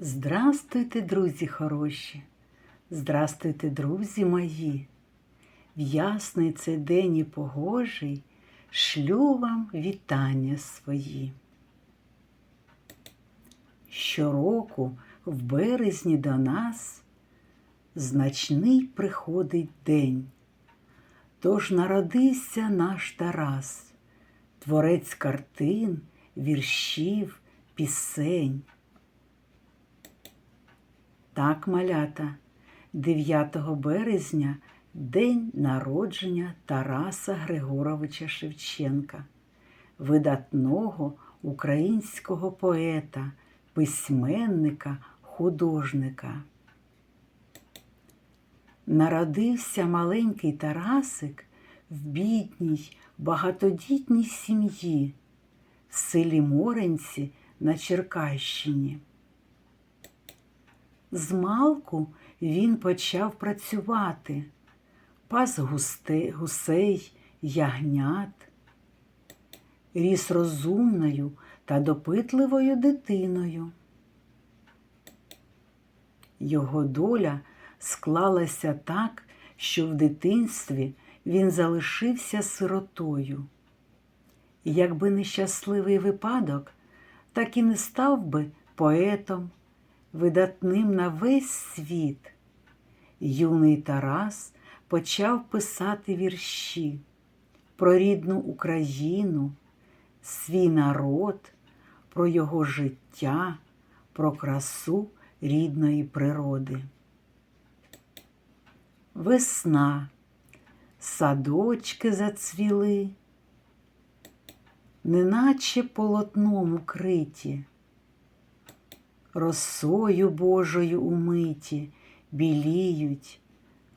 Здрастуйте, друзі хороші, здрастуйте, друзі мої. В ясний цей день і погожий шлю вам вітання свої. Щороку в березні до нас значний приходить день. Тож народився наш Тарас, творець картин, віршів, пісень. Так, малята, 9 березня день народження Тараса Григоровича Шевченка, видатного українського поета, письменника, художника. Народився маленький Тарасик в бідній, багатодітній сім'ї в селі Моренці на Черкащині. Змалку він почав працювати, пас густе, гусей, ягнят, ріс розумною та допитливою дитиною. Його доля склалася так, що в дитинстві він залишився сиротою. Якби нещасливий випадок, так і не став би поетом, видатним на весь світ. Юний Тарас почав писати вірші про рідну Україну, свій народ, про його життя, про красу рідної природи. Весна, садочки зацвіли, неначе полотном укриті росою Божою умиті, біліють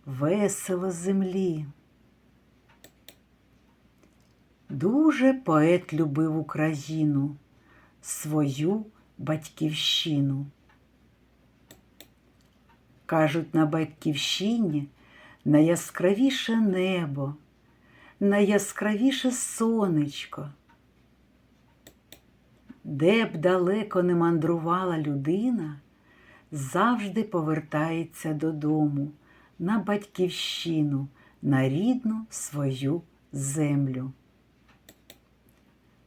весело землі. Дуже поет любив Україну, свою батьківщину. Кажуть, на батьківщині найяскравіше небо, найяскравіше сонечко. Де б далеко не мандрувала людина, завжди повертається додому, на батьківщину, на рідну свою землю.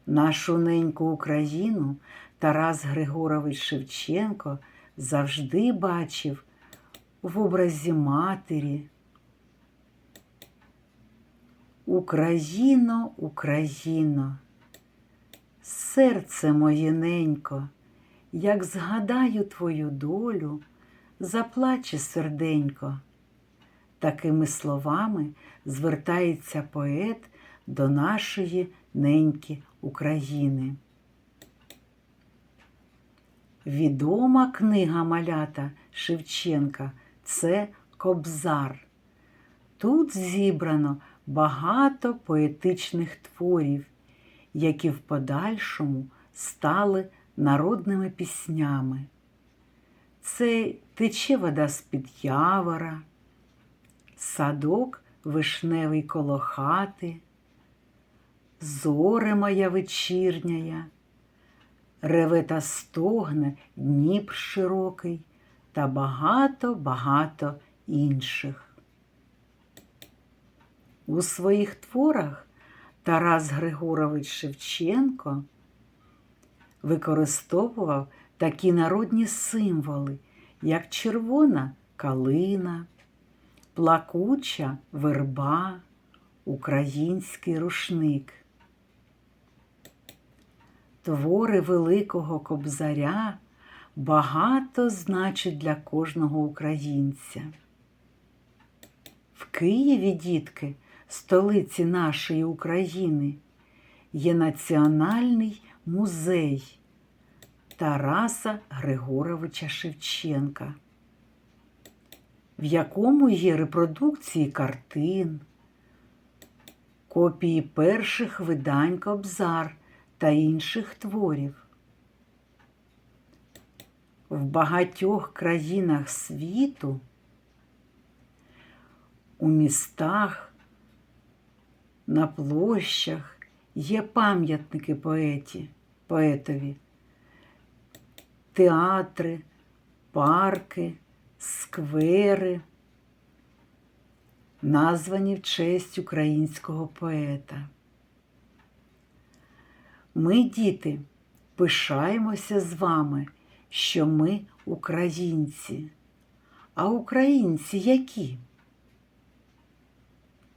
Нашу неньку Україну Тарас Григорович Шевченко завжди бачив в образі матері. Україно, Україно! Серце моє ненько, як згадаю твою долю, заплаче серденько. Такими словами звертається поет до нашої неньки України. Відома книга малята Шевченка це Кобзар. Тут зібрано багато поетичних творів які в подальшому стали народними піснями. Це тече вода з-під явора, садок вишневий коло хати, зоре моя вечірняя, реве та стогне Дніпр широкий та багато-багато інших. У своїх творах Тарас Григорович Шевченко використовував такі народні символи, як червона калина, плакуча верба, український рушник. Твори Великого Кобзаря багато значать для кожного українця. В Києві, дітки, столиці нашої України є Національний музей Тараса Григоровича Шевченка, в якому є репродукції картин, копії перших видань Кобзар та інших творів. В багатьох країнах світу, у містах на площах є пам'ятники поеті, поетові, театри, парки, сквери, названі в честь українського поета. Ми, діти, пишаємося з вами, що ми українці. А українці які?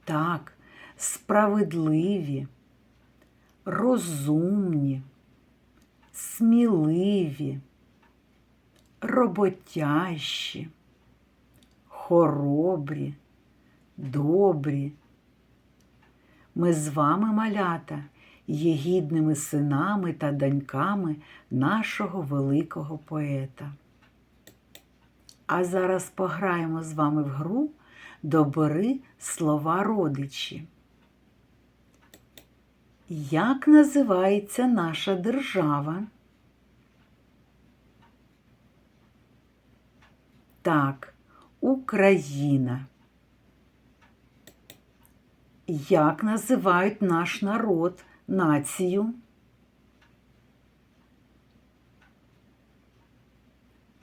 Так, справедливі, розумні, сміливі, роботящі, хоробрі, добрі. Ми з вами, малята, є гідними синами та доньками нашого великого поета. А зараз пограємо з вами в гру Добери слова родичі. Як називається наша держава? Так, Україна. Як називають наш народ, націю?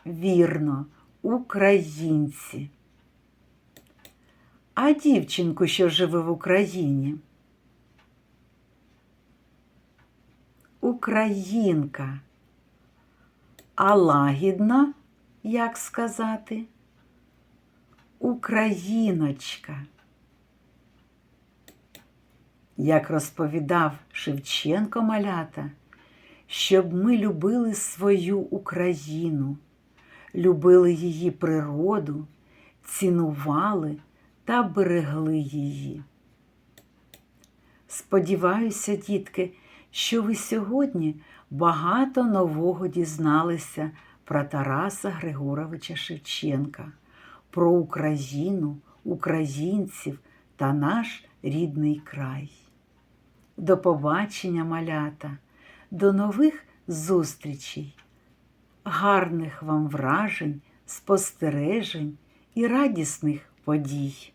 Вірно, українці. А дівчинку, що живе в Україні? Українка. А лагідна, як сказати? Україночка. Як розповідав Шевченко малята, щоб ми любили свою Україну, любили її природу, цінували та берегли її. Сподіваюся, дітки, що ви сьогодні багато нового дізналися про Тараса Григоровича Шевченка, про Україну, українців та наш рідний край. До побачення, малята, до нових зустрічей, гарних вам вражень, спостережень і радісних подій.